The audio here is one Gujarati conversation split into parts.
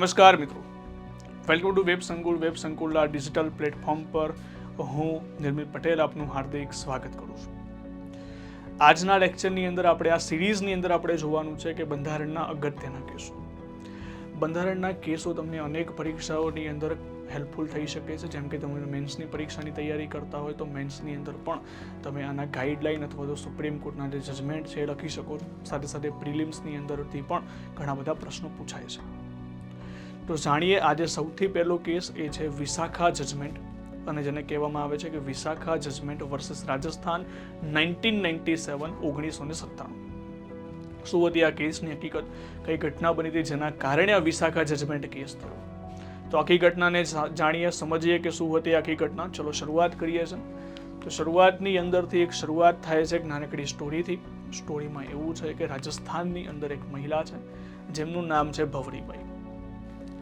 નમસ્કાર મિત્રો. Welcome to web Sankul web સંકુલના digital platform પર હું નિર્મિત પટેલ આપનું હાર્દિક સ્વાગત કરું છું. આજના લેક્ચરની અંદર આપણે, આ સિરીઝની અંદર આપણે જોવાનું છે કે બંધારણના અગત્યના કેસો. બંધારણના કેસો તમને અનેક પરીક્ષાઓની અંદર હેલ્પફુલ થઈ શકે છે. જેમ કે તમે મેન્સની પરીક્ષાની તૈયારી કરતા હોય તો મેન્સની અંદર પણ તમે આના ગાઈડલાઈન અથવા તો સુપ્રીમ કોર્ટના જે જજમેન્ટ છે એ લખી શકો. સાથે સાથે પ્રિલિમ્સની અંદરથી પણ ઘણા બધા પ્રશ્નો પૂછાય છે. તો જાણીએ આજે સૌથી પહેલો કેસ એ છે વિશાખા જજમેન્ટ અને જેને કહેવામાં આવે છે કે Vishakha judgment versus Rajasthan nineteen ninety seven ઓગણીસો ને સત્તાણું. શું હતી આ કેસની હકીકત? કઈ ઘટના બની હતી જેના કારણે આ વિશાખા જજમેન્ટ કેસ થયો? તો આખી ઘટનાને જાણીએ, સમજીએ કે શું હતી આખી ઘટના? ચલો શરૂઆત કરીએ છે. તો શરૂઆતની અંદરથી એક શરૂઆત થાય છે એક નાનકડી સ્ટોરીથી સ્ટોરીમાં એવું છે કે રાજસ્થાનની અંદર એક મહિલા છે, જેમનું નામ છે ભવરીબાઈ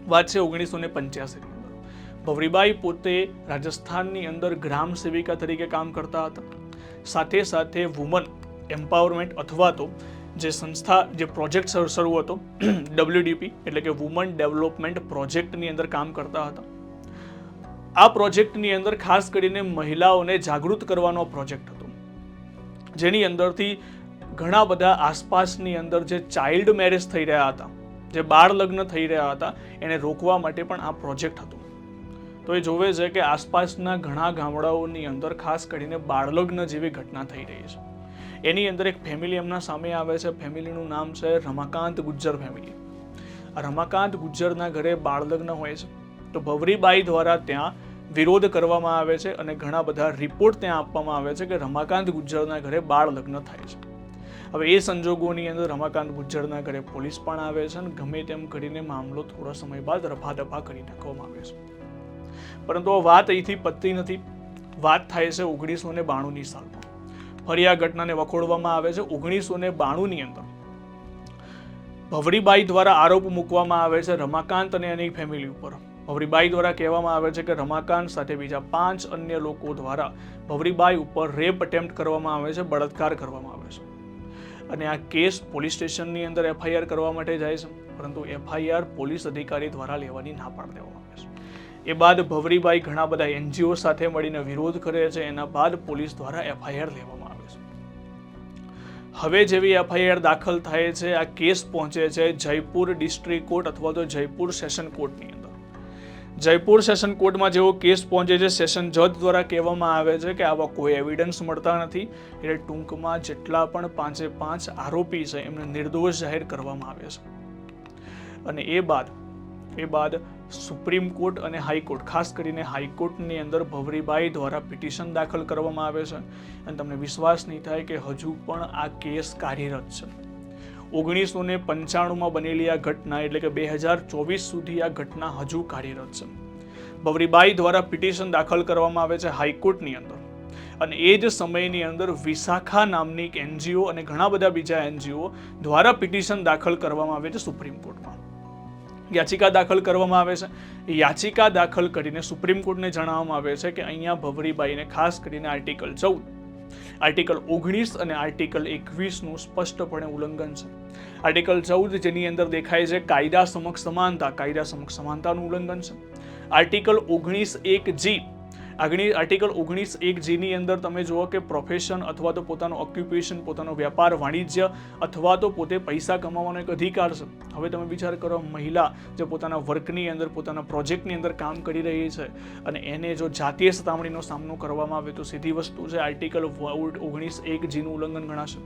વાત છે ઓગણીસો ને પંચ્યાસીની ભવરીબાઈ પોતે રાજસ્થાનની અંદર ગ્રામ સેવિકા તરીકે કામ કરતા હતા. સાથે સાથે વુમન એમ્પાવરમેન્ટ અથવા તો જે સંસ્થા, જે પ્રોજેક્ટ શરૂ હતો ડબલ્યુડીપી એટલે કે વુમન ડેવલપમેન્ટ પ્રોજેક્ટની અંદર કામ કરતા હતા. આ પ્રોજેક્ટની અંદર ખાસ કરીને મહિલાઓને જાગૃત કરવાનો પ્રોજેક્ટ હતો. જેની અંદરથી ઘણા બધા આસપાસની અંદર જે ચાઇલ્ડ મેરેજ થઈ રહ્યા હતા જે બાળ લગ્ન થઈ રહ્યા હતા, એને રોકવા માટે પણ આ પ્રોજેક્ટ હતો. તો એ જોવે છે કે આસપાસના ઘણા ગામડાઓની અંદર ખાસ કરીને બાળલગ્ન જેવી ઘટના થઈ રહી છે. એની અંદર એક ફેમિલી એમના સામે આવે છે. ફેમિલીનું નામ છે રમાકાંત ગુજ્જર ફેમિલી રમાકાંત ગુજ્જરના ઘરે બાળલગ્ન હોય છે. તો ભવરીબાઈ દ્વારા ત્યાં વિરોધ કરવામાં આવે છે અને ઘણા બધા રિપોર્ટ ત્યાં આપવામાં આવે છે કે રમાકાંત ગુજ્જરના ઘરે બાળ લગ્ન થાય છે. હવે એ સંજોગોની અંદર રમાકાંત ગુજ્જરના ઘરે પોલીસ પણ આવે છે અને ગમે તેમ કરીને મામલો થોડા સમય બાદ રફાદફા કરી નાખવામાં આવે છે. પરંતુ વાત અહીંથી પતતી નથી. વાત થાય છે ઓગણીસો ને બાણુંની સાલમાં. ફરી આ ઘટનાને વખોડવામાં આવે છે ઓગણીસો ને બાણુંની અંદર. ભવરીબાઈ દ્વારા આરોપ મૂકવામાં આવે છે રમાકાંત અને એની ફેમિલી ઉપર. ભવરીબાઈ દ્વારા કહેવામાં આવે છે કે રમાકાંત સાથે બીજા પાંચ અન્ય લોકો દ્વારા ભવરીબાઈ ઉપર રેપ અટેમ્પ્ટ કરવામાં આવે છે, બળાત્કાર કરવામાં આવે છે. અને આ કેસ પોલીસ સ્ટેશનની અંદર એફઆઈઆર કરવા માટે જાય છે. પરંતુ એફઆઈઆર પોલીસ અધિકારી દ્વારા લેવાની ના પાડી દેવામાં આવે છે. એ બાદ ભવરીબાઈ ઘણા બધા એનજીઓ સાથે મળીને વિરોધ કરે છે. એના બાદ પોલીસ દ્વારા એફઆઈઆર લેવામાં આવે છે. હવે જેવી એફઆઈઆર દાખલ થાય છે, આ કેસ પહોંચે છે જયપુર ડિસ્ટ્રિક્ટ કોર્ટ અથવા તો જયપુર સેશન કોર્ટની અંદર. જયપુર સેશન કોર્ટમાં જેવો કેસ પહોંચે છે, સેશન જજ દ્વારા કહેવામાં આવે છે કે આવા કોઈ એવિડન્સ મળતા નથી. એટલે ટૂંકમાં જેટલા પણ પાંચે પાંચ આરોપી છે, એમને નિર્દોષ જાહેર કરવામાં આવે છે. અને એ બાદ એ બાદ સુપ્રીમ કોર્ટ અને હાઈકોર્ટ ખાસ કરીને હાઈકોર્ટની અંદર ભવરીબાઈ દ્વારા પિટિશન દાખલ કરવામાં આવે છે. અને તમને વિશ્વાસ નહીં થાય કે હજુ પણ આ કેસ કાર્યરત છે. ઓગણીસો ને પંચાણુંમાં બનેલી આ ઘટના એટલે કે બે હજાર ચોવીસ સુધી આ ઘટના હજુ કાર્યરત છે. ભવરીબાઈ દ્વારા પિટિશન દાખલ કરવામાં આવે છે હાઈકોર્ટની અંદર. અને એ જ સમયની અંદર વિશાખા નામની એક એનજીઓ અને ઘણા બધા બીજા એનજીઓ દ્વારા પિટિશન દાખલ કરવામાં આવે છે સુપ્રીમ કોર્ટમાં. યાચિકા દાખલ કરવામાં આવે છે. યાચિકા દાખલ કરીને સુપ્રીમ કોર્ટને જણાવવામાં આવે છે કે અહીંયા ભવરીબાઈને ખાસ કરીને આર્ટિકલ ચૌદ આર્ટિકલ ઓગણીસ અને આર્ટિકલ એકવીસનું સ્પષ્ટપણે ઉલ્લંઘન છે. આર્ટિકલ ચૌદ જેની અંદર દેખાય છે કાયદા સમક્ષ સમાનતા, કાયદા સમક્ષ સમાનતાનું ઉલ્લંઘન છે. આર્ટિકલ ઓગણીસ એક જી આગળ આર્ટિકલ ઓગણીસ એક જીની અંદર તમે જુઓ કે પ્રોફેશન અથવા તો પોતાનો ઓક્યુપેશન પોતાનો વ્યાપાર, વાણિજ્ય અથવા તો પોતે પૈસા કમાવાનો એક અધિકાર છે. હવે તમે વિચાર કરો મહિલા જે પોતાના વર્કની અંદર, પોતાના પ્રોજેક્ટની અંદર કામ કરી રહી છે અને એને જો જાતીય સતામણીનો સામનો કરવામાં આવે તો સીધી વસ્તુ છે આર્ટિકલ ઓગણીસ એક જીનું ઉલ્લંઘન ગણાશે.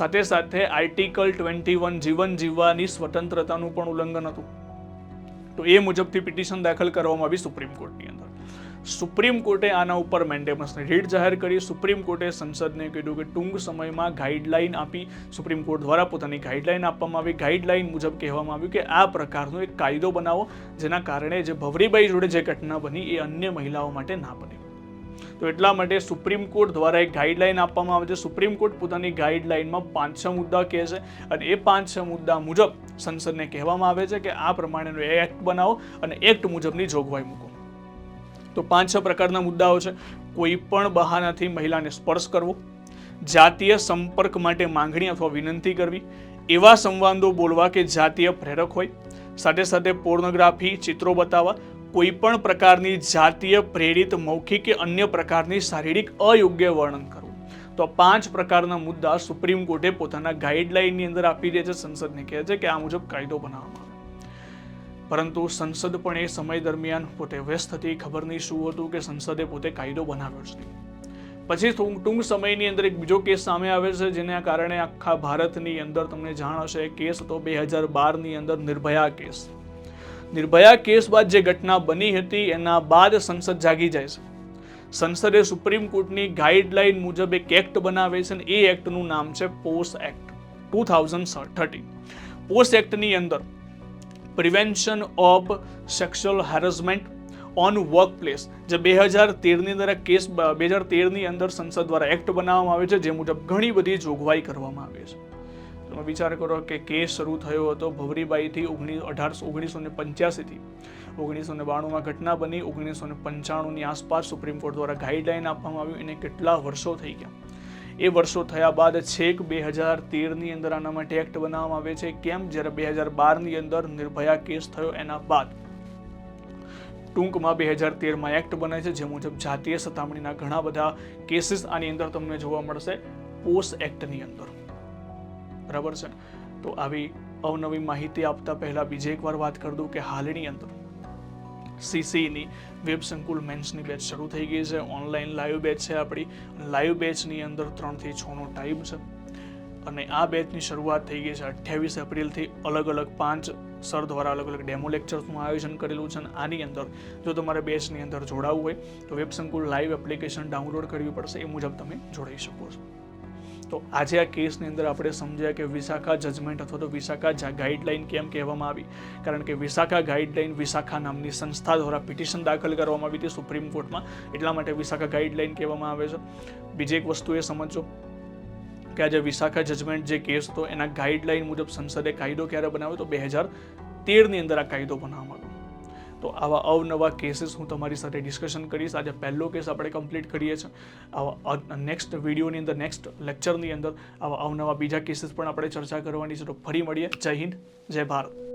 સાથે સાથે આર્ટિકલ ટ્વેન્ટી વન જીવન જીવવાની સ્વતંત્રતાનું પણ ઉલ્લંઘન હતું. તો એ મુજબથી પિટિશન દાખલ કરવામાં આવી સુપ્રીમ કોર્ટની અંદર. સુપ્રીમ કોર્ટે આના ઉપર મેન્ડેમસની રીટ જાહેર કરી. સુપ્રીમ કોર્ટે સંસદને કીધું કે ટૂંક સમયમાં ગાઈડલાઈન આપી. સુપ્રીમ કોર્ટ દ્વારા પોતાની ગાઈડલાઈન આપવામાં આવી. ગાઈડલાઈન મુજબ કહેવામાં આવ્યું કે આ પ્રકારનો એક કાયદો બનાવો, જેના કારણે જે ભવરીબાઈ જોડે જે ઘટના બની એ અન્ય મહિલાઓ માટે ના બને. તો એટલા માટે સુપ્રીમ કોર્ટ દ્વારા એક ગાઈડલાઈન આપવામાં આવે છે. સુપ્રીમ કોર્ટ પોતાની ગાઈડલાઈનમાં પાંચ છ મુદ્દા કહે છે અને એ પાંચ છ મુદ્દા મુજબ સંસદને કહેવામાં આવે છે કે આ પ્રમાણેનો એક્ટ બનાવો અને એક્ટ મુજબની જોગવાઈ મૂકો. તો પાંચ છ પ્રકારના મુદ્દાઓ છે. કોઈ પણ બહાનાથી મહિલાને સ્પર્શ કરવો, જાતીય સંપર્ક માટે માંગણી અથવા વિનંતી કરવી, એવા સંવાદો બોલવા કે જાતીય પ્રેરક હોય. સાથે સાથે પોર્નોગ્રાફી, ચિત્રો બતાવવા, કોઈ પણ પ્રકારની જાતીય, પ્રેરિત, મૌખિક કે અન્ય પ્રકારની શારીરિક અયોગ્ય વર્ણન કરવું. તો પાંચ પ્રકારના મુદ્દા સુપ્રીમ કોર્ટે પોતાના ગાઈડલાઈનની અંદર આપી દે છે. સંસદને કહે છે કે આ મુજબ કાયદો બનાવવામાં પરંતુ સંસદ પણ એ સમય દરમિયાન પોતે વ્યસ્ત હતી. ખબર નહીં શું હતું કે સંસદે પોતે કાયદો બનાવ્યો છે. પછી ટૂંક સમયની અંદર એક બીજો કેસ સામે આવે છે, જેના કારણે આખા ભારતની અંદર તમને જાણ હશે. કેસ હતો બે હજાર બારની અંદર નિર્ભયા કેસ. નિર્ભયા કેસ બાદ જે ઘટના બની હતી, એના બાદ સંસદ જાગી જાય છે. સંસદે સુપ્રીમ કોર્ટની ગાઈડલાઈન મુજબ એક એક્ટ બનાવે છે એ એક્ટનું નામ છે post act, two thousand thirty. Post એક્ટની અંદર prevention of sexual harassment on workplace જે બે હજાર તેરની અંદર કેસ, બે હજાર તેરની અંદર સંસદ દ્વારા એક્ટ બનાવવામાં આવે છે, જે મુજબ ઘણી બધી જોગવાઈ કરવામાં આવે છે. તમે વિચાર કરો કે કેસ શરૂ થયો હતો ભવરીબાઈથી ઓગણીસ અઢારસો ઓગણીસો ને પંચ્યાસીથી. ઓગણીસો ને બાણુંમાં ઘટના બની ઓગણીસો ને પંચાણુંની આસપાસ સુપ્રીમ કોર્ટ દ્વારા ગાઈડલાઈન આપવામાં આવ્યું એને કેટલા વર્ષો થઈ ગયા. એ વર્ષો થયા બાદ છેક બે હજાર તેરની અંદર આના માટે એક્ટ બનાવવામાં આવે છે. કેમ? જ્યારે બે હજાર બારની અંદર નિર્ભયા કેસ થયો, એના બાદ ટૂંકમાં બે હજાર તેરમાં એક્ટ બને છે, જે મુજબ જાતીય સતામણીના ઘણા બધા કેસીસ આની અંદર તમને જોવા મળશે પોસ એક્ટની અંદર. બરાબર છે? તો આવી અવનવી માહિતી આપતા પહેલા બીજી એકવાર વાત કરી દઉં કે હાલની અંદર સીસીની વેબ સંકુલ મેન્સની બેચ શરૂ થઈ ગઈ છે ઓનલાઈન લાઈવ બેચ છે આપણી લાઈવ બેચની અંદર ત્રણથી છનો ટાઈમ છે. અને આ બેચની શરૂઆત થઈ ગઈ છે અઠ્યાવીસ એપ્રિલથી અલગ અલગ પાંચ સર દ્વારા અલગ અલગ ડેમો લેક્ચર્સનું આયોજન કરેલું છે, અને આની અંદર જો તમારે બેચની અંદર જોડાવવું હોય તો વેબ સંકુલ લાઈવ એપ્લિકેશન ડાઉનલોડ કરવી પડશે, એ મુજબ તમે જોડાઈ શકો છો. તો આજે આ કેસની અંદર આપણે સમજ્યા કે વિશાખા જજમેન્ટ અથવા તો વિશાખા ગાઈડલાઈન કેમ કહેવામાં આવી? કારણ કે વિશાખા ગાઈડલાઈન વિશાખા નામની સંસ્થા દ્વારા પિટિશન દાખલ કરવામાં આવી હતી સુપ્રીમ કોર્ટમાં. એટલા માટે વિશાખા ગાઈડલાઈન કહેવામાં આવે છે. બીજી એક વસ્તુ એ સમજો કે આજે વિશાખા જજમેન્ટ જે કેસ હતો, એના ગાઈડલાઈન મુજબ સંસદે કાયદો ક્યારે બનાવ્યો તો બે હજાર તેરની અંદર આ કાયદો બનાવવામાં આવ્યો. તો આવા અવનવા કેસીસ હું તમારી સાથે ડિસ્કશન કરીશ. આજે પહેલો કેસ આપણે કમ્પ્લીટ કરીએ છીએ. આવા નેક્સ્ટ વિડીયોની અંદર નેક્સ્ટ લેક્ચરની અંદર આવા અવનવા બીજા કેસીસ પણ આપણે ચર્ચા કરવાની છે. તો ફરી મળીએ. જય હિન્દ, જય ભારત.